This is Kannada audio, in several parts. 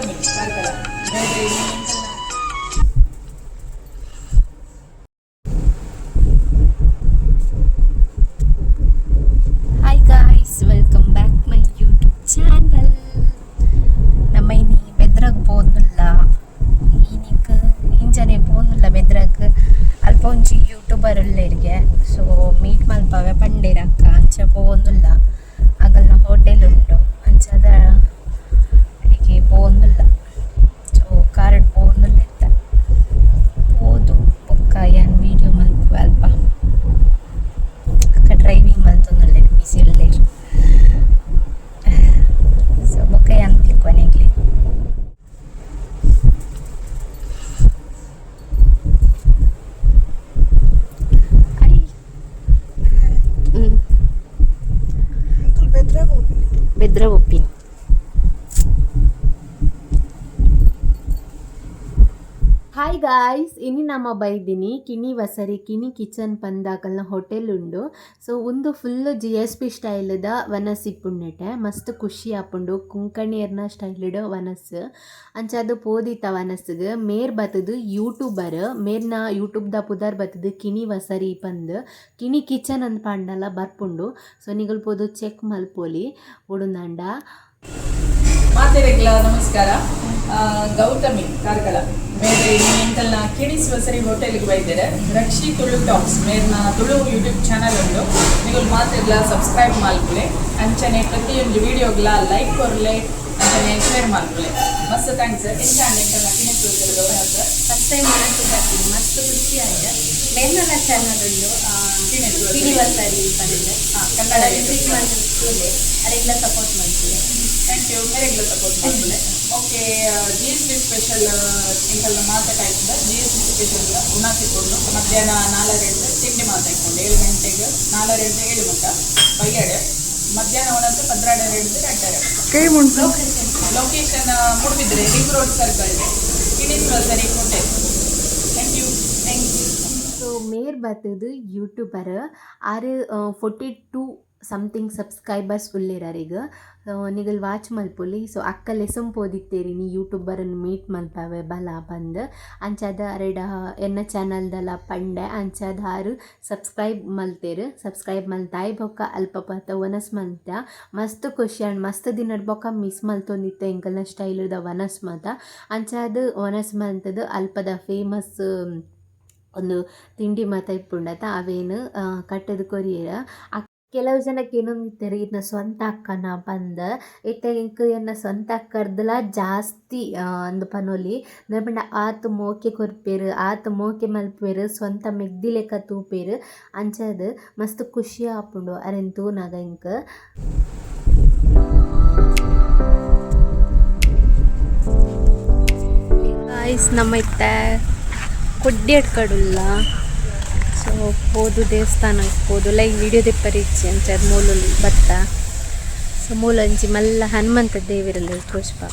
ಮಿಕ್ಸ್ ಮಾಡ್ಕೊಳ್ಳೋಣ дерево під ಗಾಯ್ಸ್ ಇನ್ನು ನಮ್ಮ ಬೈದಿನಿ ಕಿನಿ ವಸರಿ ಕಿನಿ ಕಿಚನ್ ಪಂದಾಕಲ್ನ ಹೋಟೆಲ್ ಉಂಡು ಸೊ ಒಂದು ಫುಲ್ ಜಿ ಎಸ್ ಪಿ ಸ್ಟೈಲ್ದ ವನಸ್ ಇಪ್ಪುಂಡೆಟೆ ಮಸ್ತ್ ಖುಷಿ ಆಪುಂಡು ಕುಂಕಣಿಯರ್ನ ಸ್ಟೈಲ್ಡ್ ವನಸ್ ಅಂಚಾದು ಪೋದಿತ್ತ ವನಸ್ಗೆ ಮೇರ್ ಬತ್ತದು ಯೂಟ್ಯೂಬರ್ ಮೇರ್ನ ಯೂಟ್ಯೂಬ್ದ ಪುದರ್ ಬತ್ತದು ಕಿನಿ ವಸರಿ ಪಂದ್ ಕಿನಿ ಕಿಚನ್ ಅಂತ ಪಂಡಲ್ಲ ಬರ್ಪುಂಡು ಸೊ ನಿಗಲ್ ಪೋದು ಚೆಕ್ ಮಲ್ಪೋಲಿ ಉಡುಂದಂಡ ಮಾತೆರೆಗ್ಲ ನಮಸ್ಕಾರ. ಗೌತಮಿ ಕಾರ್ಕಳ. ಬೇರೆ ಎಂಕಲ್ನ ಕಿಣಿಸುವ ಸರಿ ಹೋಟೆಲ್ಗೆ ಬೈದರೆ ರಕ್ಷಿ ತುಳು ಟಾಕ್ಸ್ ಮೇರ್ನ ತುಳು ಯೂಟ್ಯೂಬ್ ಚಾನಲ್ ಉಂಡು ನೀವು ಮಾತೆಗಳ ಸಬ್ಸ್ಕ್ರೈಬ್ ಮಾಡ್ಕೊಳ್ಳಿ. ಅಂಚನೆ ಪ್ರತಿಯೊಂದು ವಿಡಿಯೋಗ್ಲ ಲೈಕ್ ಕೊರ್ಲೆ ಅಂಚನೆ ಶೇರ್ ಮಾಡ್ಕೊಳ್ಳಿ. ಮಸ್ತ್ ಥ್ಯಾಂಕ್ಸ್. ಎಂಕಲ್ನ ಕಿಣಿಸುವ ಸರಿ ಗೌರವ ಸರ್ ಫಸ್ಟ್ ಟೈಮ್ ಬರ್ತೀನಿ ಮಸ್ತ್ ಖುಷಿ ಆಗಿದೆ ಚಾನಲ್ ಉಂಡು ಕಿಣಿವಸರಿ ಬಂದಿದೆ ಹಾಂ ಕನ್ನಡ ಮಾಡ್ತಿದ್ದೆ ಅದೆಲ್ಲ ಸಪೋರ್ಟ್ ಮಾಡ್ತೀವಿ ಥ್ಯಾಂಕ್ ಯು ಮೇರೆಗ್ಲ support ಮಾಡ್ಪುಲೆ okay G S T special ಇಂಥಲ್ಲ ಮಾತಾಡ್ತಾ ಜಿ ಎಸ್ ಟಿ ಸ್ಪೆಷಲ್ ಉಣ ಸಿಕ್ಕೊಂಡು ಮಧ್ಯಾಹ್ನ ನಾಲ್ಕರಿಂದ ತಿಂಡಿ ಮಾತಾಡ್ಕೊಂಡು ಏಳು ಗಂಟೆಗೆ ನಾಲ್ಕರಿಂದ ಏಳು ಮಟ್ಟ ಬೈಯಡೆ ಮಧ್ಯಾಹ್ನ ಒಣಂತ ಪದ್ರಾಡೆ ಹಿಡಿದು ಎರಡರೆ location Moodbidri ring road circle road ಸರಿ hotel thank you thank you so ಮೇರ್ ಬರ್ತದು ಯೂಟ್ಯೂಬರ್ ಆರು ಫೋರ್ಟಿ ಟೂ ಸಮಥಿಂಗ್ ಸಬ್ಸ್ಕ್ರೈಬರ್ಸ್ ಉಳ್ಳೇರಾರೀಗ ನಿಗಲ್ ವಾಚ್ ಮಲ್ಪೊಲಿ. ಸೊ ಅಕ್ಕ ಲೆಸಂ ಪೋದಿತ್ತೇರಿ, ನೀ ಯೂಟ್ಯೂಬರನ್ನು ಮೀಟ್ ಮಲ್ಪವೆ, ಬಲ ಬಂದ್. ಅಂಚಾದ ಅರೆಡ ಎನ್ನ ಚಾನಲ್ದಲ್ಲ ಪಂಡೆ, ಅಂಚಾದ ಆರು ಸಬ್ಸ್ಕ್ರೈಬ್ ಮಲ್ತೇರು. ಸಬ್ಸ್ಕ್ರೈಬ್ ಮಲ್ತಾಯ್ ಬೊಕ್ಕ ಅಲ್ಪ ಪಾತ ವನಸ್ ಮಲ್ತ. ಮಸ್ತ್ ಖುಷಿ ಅಂಡ್ ಮಸ್ತ್ ದಿನದ ಬೊಕ್ಕ ಮಿಸ್ ಮಲ್ತೊಂದಿತ್ತೆ ಎಂಕಲ್ನ ಸ್ಟೈಲ್ದ ವನಸ್ ಮತ. ಅಂಚಾದ ವನಸ್ ಮಲ್ತದ ಅಲ್ಪದ ಫೇಮಸ್ ಒಂದು ತಿಂಡಿ ಮಾತ ಇಪ್ಪುಂಡತ. ಅವೇನು ಕಟ್ಟದ ಕೊರಿಯರ. ಕೆಲವು ಜನಕ್ಕೆ ಏನೊಂದಿತ್ತಾರೆ ಇನ್ನ ಸ್ವಂತ ಅಕ್ಕನ ಬಂದ. ಎನ್ನ ಸ್ವಂತ ಅಕ್ಕರ್ದಲ ಜಾಸ್ತಿ ಅಂದ ಪನೊಲಿ ನರ್ಪಂಡ ಆತು ಮೋಕೆ ಕೊರ್ಪೇರು, ಆತ ಮೋಕೆ ಮಲ್ಪೇರು, ಸ್ವಂತ ಮೆಗ್ದಿ ಲೆಕ್ಕ ತೂಪೇರು, ಅಂಚದು ಮಸ್ತ್ ಖುಷಿ ಆಪುಂಡು ಅರೆನ್ ತೂನಾಗ ಇಂಕ ನಮ್ಮ ಇತ್ತ ಕೊಡ್ಡಿ ಅಡ್ಕಡುಲ್ಲ ಸೊ ಹೋದು ದೇವಸ್ಥಾನಕ್ಕೆ ಹೋದು ಲೈಕ್ ವಿಡಿಯೋ ದಿಪ್ಪರಿಚ್ಚಿ ಅಂತ ಮೂಲಲ್ಲಿ ಬತ್ತ. ಸೊ ಮೂಲಂಚಿ ಮಲ್ಲ ಹನುಮಂತ ದೇವಿರಲ್ಲಿ ತೋರಿಸ್ಬಾ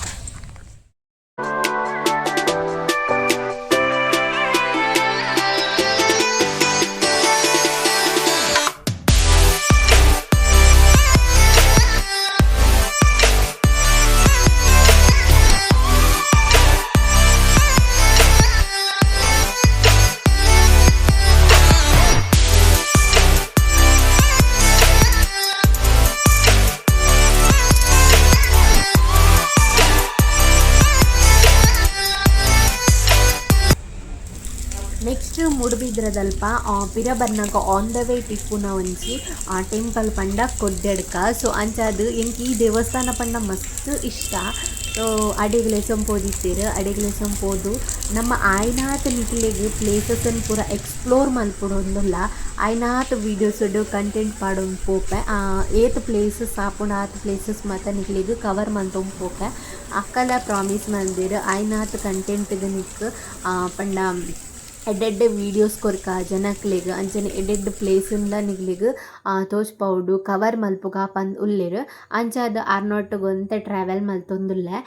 ಮುಡುಬಿದ್ರದಲ್ಪ ಪಿರ ಬರ್ನಾಗ ಆನ್ ದ ವೇ ಟಿಪ್ಪುನ ಒಂಜಿ ಟೆಂಪಲ್ ಪಂಡ ಕೊಡ್ಡೆಡ್ಕ ಸೊ ಅಂಚಾದ್ ಎಂಕ್ ಈ ದೇವಸ್ಥಾನ ಪಂಡ ಮಸ್ತ್ ಇಷ್ಟ. ಸೊ ಅಡೆಗ್ಲೆ ಸಂಪೋದಿತ್ತೇರು ಅಡೆಗ್ಲೆ ಸಂಪೋದು ನಮ್ಮ ಆಯ್ನಾತ್ ನಿಕ್ಲೆಗ್ ಪ್ಲೇಸಸ್ಸನ್ನು ಪೂರ ಎಕ್ಸ್ಪ್ಲೋರ್ ಮಲ್ಪುಡೊಂದುಲ್ಲ ಆಯ್ನಾತ್ ವೀಡಿಯೋಸ್ ಕಂಟೆಂಟ್ ಪಾಡೊಂದು ಪೋಪೆ. ಏತ್ ಪ್ಲೇಸಸ್ ಆಪುಂಡು ಆತ್ ಪ್ಲೇಸಸ್ ಮಾತ ನಿಕ್ಲೆಗ್ ಕವರ್ ಮಲ್ತೊಂದು ಪೋಪೆ. ಅಕ್ಕಲ ಪ್ರಾಮಿಸ್ ಮಂದಿರ್ ಆಯ್ನಾತ್ ಕಂಟೆಂಟ್ಗ್ ನಿಕ್ ಪಂಡ ಎಡ್ಡೆಡ್ಡೆ ವೀಡಿಯೋಸ್ ಕೊರ್ಕ, ಜನಕ್ಲೆಗ್ ಅಂಚನೆ ಎಡ್ಡೆಡ್ಡೆ ಆ ನಿಗ್ಲಿಗ್ ತೋಜ್ಪೌಡು ಕವರ್ ಮಲ್ಪುಗ ಪಂದ್ ಉಲ್ಲೆರ್ ಅಂಚಾದ್ ಆರ್ನೊಟ್ ಗೊಂತೆ ಟ್ರಾವೆಲ್ ಮಲ್ತೊಂದುಲ್ಲೆ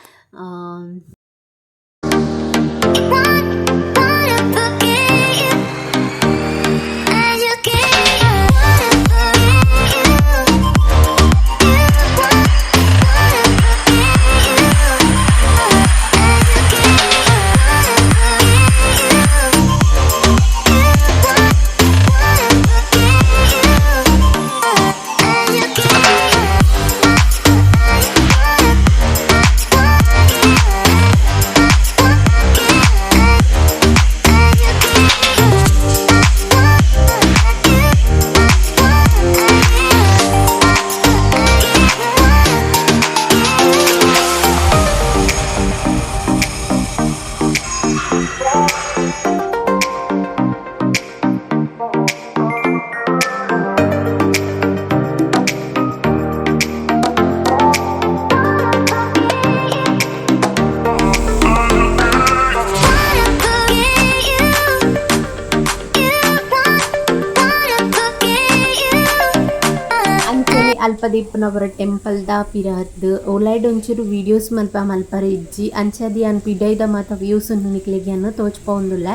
ಆ, ಅಲ್ಪ ದಿಪ್ಪುನವರ ಟೆಂಪಲ್ದ ಪಿರಾತ್ ಒಲೈಡ್ ಒಂಚೂರು ವಿಡಿಯೋಸ್ ಮಲ್ಪ ಮಲ್ಪರೆ ಇಜ್ಜಿ ಅಂಚಾದಿ ಅನ್ ಪಿಡೈದ ಮಾತ ವ್ಯೂಸ್ ನಿಕ್ಲೆಗೆ ಅನ್ನು ತೋಚ್ಪೊಂದುಲ್ಲ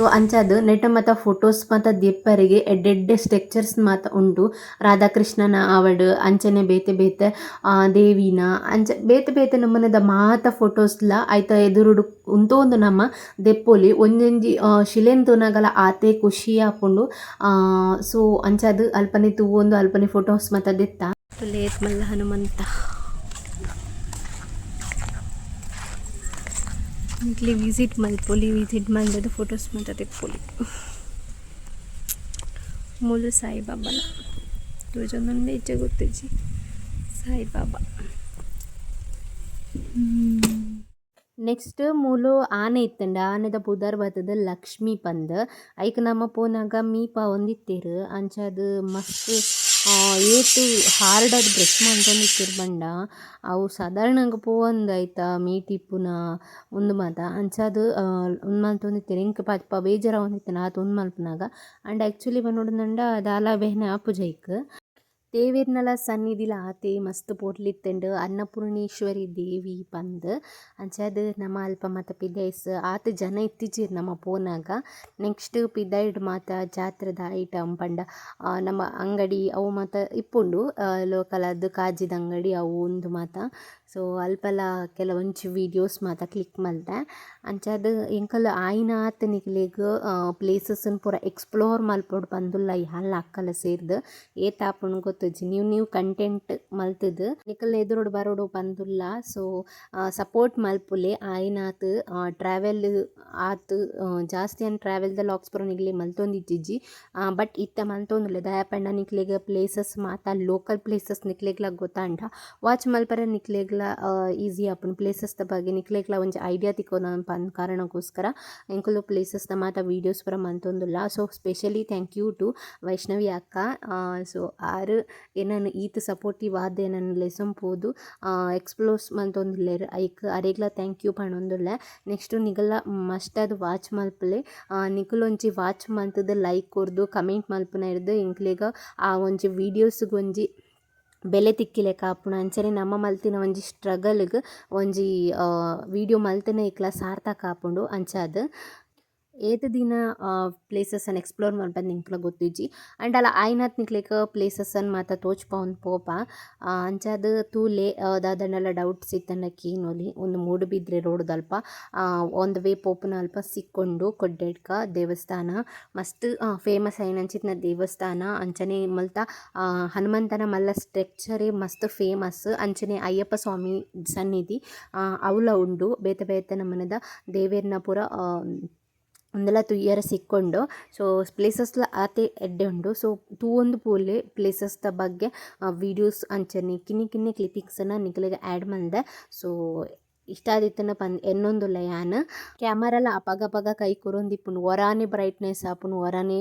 ಸೊ ಅಂಚಾದ್ ನೆಟ್ ಮಾತ ಫೋಟೋಸ್ ಮಾತ ದೆಪ್ಪರಿಗೆ ಎಡ್ಡೆಡ್ಡೆ ಸ್ಟ್ರಕ್ಚರ್ಸ್ ಮಾತ ಉಂಡು ರಾಧಾಕೃಷ್ಣನ ಆವಡ್ ಅಂಚನೆ ಬೇತೆ ಬೇತೆ ದೇವಿನ, ಅಂಚ, ಬೇತೆ ಬೇತೆ ನಮ್ಮನೆದ ಮಾತ ಫೋಟೋಸ್ಲ ಐತ ಎದುರುಡು ಉಂತೋಂದು ನಮ್ಮ ದೆಪ್ಪೊಲಿ ಒಂಜೊಂಜಿ ಶಿಲೆನ್ ತೋನಗಲ ಆತೆ ಖುಷಿ ಆಪುಂಡು. ಸೊ ಅಂಚಾದ್ ಅಲ್ಪನೆ ತೂವೊಂದು ಅಲ್ಪನೆ ಫೋಟೋಸ್ ಮಾತ ದೆತ್ತ. ಲೇಟ್ ಮಲ್ಲ ಹನುಮಂತ. ಇಲ್ಲಿ ವಿಸಿಟ್ ಮಲ್ಪೊಲಿ ವಿಸಿಟ್ ಮಲ್ದದು ಫೋಟೋಸ್ ಮಾತ್ರ ತೆಪ್ಪೊಲಿ ಮೂಲು ಸಾಯಿಬಾಬಾನ ತೋಜೊಂದೊಂದು ಹೆಚ್ಚೆ ಗೊತ್ತಿಜ್ಜಿ ಸಾಯಿಬಾಬಾ ನೆಕ್ಸ್ಟ್ ಮೂಲು ಆನೆ ಇತ್ತಂಡ ಆನೆದ ಪುದರ್ ಬರ್ತದ ಲಕ್ಷ್ಮಿ ಪಂದ್ ಐಕ್ ನಮ್ಮ ಪೋನಾಗ ಮೀಪ ಒಂದಿತ್ತೇರು ಅಂಚದ ಮಸ್ತ್ ಏತು ಹಾರ್ಡದ್ ಬ್ರಷ್ ಮಾಡ್ಕೊಂಡಿತ್ತಿರ್ ಬಂಡ ಅವು ಸಾಧಾರಣಂಗ ಪೋವಂದ್ ಐತ ಮೀಟ್ ಇಪ್ಪುನ ಉಂದು ಮಾತ. ಅಂಚಾದ್ ಉಂದು ಮಲ್ತೊಂದಿತ್ತೆರ್ ಎಂಕ್ ಪಪ್ಪ ಬೇಜಾರ ಒಂದಿತ್ತನ ಆತ ಉಂದು ಮಲ್ಪನಾಗ ಅಂಡ್ ಆ್ಯಕ್ಚುಲಿ ಬಂದೋಡಂಡ ದಾಲ, ಬೆಹನೆ ಆಪುಜ ಐಕ್ ದೇವೇರ್ನಲ சந்நிதியில் ಆತೆ ಮಸ್ತ್ ಪೋಟ್ಲಿತ್ತೆಂಡ್ ಅನ್ನಪೂರ್ಣೇಶ್ವರಿ ದೇವಿ ಪಂದ್ ಅಂಚಾದ ನಮ ಅಲ್ಪ ಮಾತ ಪಿದಾಯ್ಸ್ ಆತ್ ಜನ ಇತ್ತಿಜ್ಜಿರ್ ನಮ್ಮ ಪೋನಾಗ. ನೆಕ್ಸ್ಟ್ ಪಿದಾಯ್ಡ್ ಮಾತ ಜಾತ್ರೆದ ಐಟಮ್ ಪಂಡ ನಮ್ಮ ಅಂಗಡಿ ಅವು ಮಾತ ಇಪ್ಪುಂಡು ಲೋಕಲದ್ ಕಾಜಿದ ಅಂಗಡಿ ಅವು ಉಂದು ಮಾತ. ಸೊ ಅಲ್ಪಲ ಕೆಲವೊಂಜಿ ವೀಡಿಯೋಸ್ ಮಾತ ಕ್ಲಿಕ್ ಮಲ್ತೆ ಅಂಚಾದ್ ಎಂಕಲ್ ಆಯ್ನ ಆತ್ ನಿಕ್ಲೆಗ್ ಪ್ಲೇಸಸ್ನ್ ಪೂರ ಎಕ್ಸ್ಪ್ಲೋರ್ ಮಲ್ಪೊಡು ಬಂದುಲ್ಲ ಯಾಲ್ ಅಕ್ಕಲ ಸೇರ್ದು. ಏತ್ ಆಪುಂಡು ನ್ಯೂ ನೀವು ಕಂಟೆಂಟ್ ಮಲ್ತದು. ನಿಕಲ್ ಎದುರುಡು ಬರೋಡು ಬಂದುಲ್ಲ. ಸೊ ಸಪೋರ್ಟ್ ಮಲ್ಪುಲೆ. ಆಯ್ನಾತ್ ಟ್ರಾವೆಲ್ ಆತ್ ಜಾಸ್ತಿ ಅನ್ ಟ್ರಾವೆಲ್ದ ಲಾಕ್ಸ್ ಪೂರ ನಿಕ್ಲೆ ಮಲ್ತೊಂದಿಜ್ಜಿಜ್ಜಿ. ಬಟ್ ಇತ್ತ ಮಲ್ತೊಂದುಲ್ಲೆ ದಯಾಪಂಡ ನಿಕ್ಲೆಗ್ ಪ್ಲೇಸಸ್ ಮಾತ ಲೋಕಲ್ ಪ್ಲೇಸಸ್ ನಿಕ್ಲೆಗ್ಲ ಗೊತ್ತಾಂಡ. ವಾಚ್ ಮಲ್ಪರ ನಿಕ್ಲೆಗ್ಲ ಈಸಿ ಆಪುಂಡು ಪ್ಲೇಸಸ್ದ ಬಗ್ಗೆ ನಿಕ್ಲೆಗ್ಲ ಒಂಜಿ ಐಡಿಯಾ ತಿಕ್ಕೋನ ಪಂದ್ ಕಾರಣಕ್ಕೋಸ್ಕರ. ಎಂಕುಲು ಪ್ಲೇಸಸ್ದ ಮಾತ ವೀಡಿಯೋಸ್ ಪೂರ ಮಂತೊಂದುಲ್ಲ. So specially thank you to Vaishnavi ಅಕ್ಕ. ಸೊ ಆರು ಏನನ್ನು ಈತ್ ಸಪೋರ್ಟಿವ್ ಆದ್ ಏನನ್ನು ಲೆಸನ್ ಪೋದು. ಎಕ್ಸ್ಪ್ಲೋರ್ಸ್ ಮಂತೊಂದುಲ್ಲೇರು. ಐಕ್, ಅರೆಗ್ಲ ಥ್ಯಾಂಕ್ ಯು ಪಣೊಂದುಲ್ಲ. ನೆಕ್ಸ್ಟ್ ನಿಗಲ್ಲ ಮಸ್ಟ್ ಅದು ವಾಚ್ ಮಲ್ಪಲೆ ನಿಕುಲ್ ಒಂಜಿ ವಾಚ್ ಮಂತದ ಲೈಕ್ ಕೊರ್ದು ಕಮೆಂಟ್ ಮಲ್ಪನ ಇರ್ದು ಎಂಕ್ಲೇಗ ಆ ಒಂಜಿ ವೀಡಿಯೋಸ್ಗ್ ಒಂಜಿ ಬೆಲೆ ತಿಕ್ಕಿಲೆ ಕಾಪುಣ. ಅಂಚನೆ ನಮ್ಮ ಮಲ್ತಿನ ಒಂಜಿ ಸ್ಟ್ರಗಲ್ಗ್ ಒಂಜಿ ವಿಡಿಯೋ ಮಲ್ತನೆ ಇಕ್ಲ ಸಾರ್ಥಕ ಆಪುಂಡು ಅಂಚಾದ್ ಏತ್ ದಿನ ಪ್ಲೇಸಸ್ಸನ್ನು ಎಕ್ಸ್ಪ್ಲೋರ್ ಮಲ್ಪಂದು ನಿಂಕ್ಲ ಗೊತ್ತಿಜ್ಜಿ ಆ್ಯಂಡ್ ಅಲ್ಲ ಆಯ್ನಾತ್ ನಿಕ್ಲೆಗ್ ಪ್ಲೇಸಸ್ಸನ್ನು ಮಾತ ತೋಚ್ಪವನ್ ಪೋಪ. ಅಂಚಾದ ತೂಲೆ ದಾದನಲ ಡೌಟ್ಸ್ ಇತ್ತಂಡ ಕೀನೊಲಿ ಒಂದು ಮೂಡುಬಿದ್ರೆ ರೋಡ್ದಲ್ಪ ಆನ್ ದ ವೇ ಪೋಪನ ಅಲ್ಪ ಸಿಕ್ಕೊಂಡು ಕೊಡ್ಡೆಡ್ಕ ದೇವಸ್ಥಾನ. ಮಸ್ತ್ ಫೇಮಸ್ ಐನಂಚಿತ್ನ ದೇವಸ್ಥಾನ. ಅಂಚನೆ ಮಲ್ತ ಹನುಮಂತನ ಮಲ್ಲ ಸ್ಟ್ರಕ್ಚರೇ ಮಸ್ತ್ ಫೇಮಸ್ ಅಂಚನೆ ಅಯ್ಯಪ್ಪ ಸ್ವಾಮಿ ಸನ್ನಿಧಿ. ಅವಲ ಉಂಡು. ಬೇತೆ ಬೇತೆ ನಮನದ ದೇವೇರ್ನ ಒಂದೆಲ್ಲ ತುಯ್ಯರ ಸಿಕ್ಕೊಂಡು ಸೊ ಪ್ಲೇಸಸ್ಲ ಆತೆ ಎಡ್ಡೆ ಉಂಡು. ಸೊ ತೂವೊಂದು ಪ್ಲೇಸಸ್ ಪ್ಲೇಸಸ್ದ ಬಗ್ಗೆ ವೀಡಿಯೋಸ್ ಅಂಚನೆ, ಕಿನ್ನಿ ಕಿನ್ನಿ ಕ್ಲಿಪ್ಪಿಂಗ್ಸನ್ನು ನಿಕ್ಲೆಗ್ ಆ್ಯಡ್ ಮಲ್ದೆ ಸೊ ಎನ್ನೊಂದುಲ್ಲ ಯಾನ್ ಕ್ಯಾಮರಾಲ ಅಪಗ ಅಪಗ ಕೈ ಕೊರೊಂದಿಪ್ಪುಂಡು ಒರಾನೆ ಬ್ರೈಟ್ನೆಸ್ ಆಪುನು ಒರಾನೆ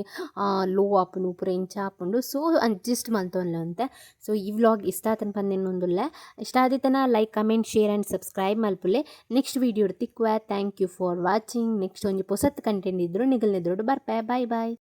ಲೋ ಆಪುನು ಪೂರ ಇಂಚ ಆಪುಂಡು. ಸೊ ಅಡ್ಜಸ್ಟ್ ಮಲ್ತೊನ್ಲೆ ಅಂತೆ ಸೊ ಈ ವ್ಲಾಗ್ ಇಷ್ಟ ಆತನ ಪಂದ್ ಎನ್ನೊಂದುಲ್ಲೆ. ಇಷ್ಟ like comment share and subscribe ಮಲ್ಪುಲೆ next video ತಿಕ್ಕುವ. Thank you for watching next ಒಂಜಿ ಪೊಸತ್ ಕಂಟೆಂಟ್ ಇದ್ರು ನಿಗಲ್ನೆದುರುಡು ಬರ್ಪೆ. ಬಾಯ್ ಬಾಯ್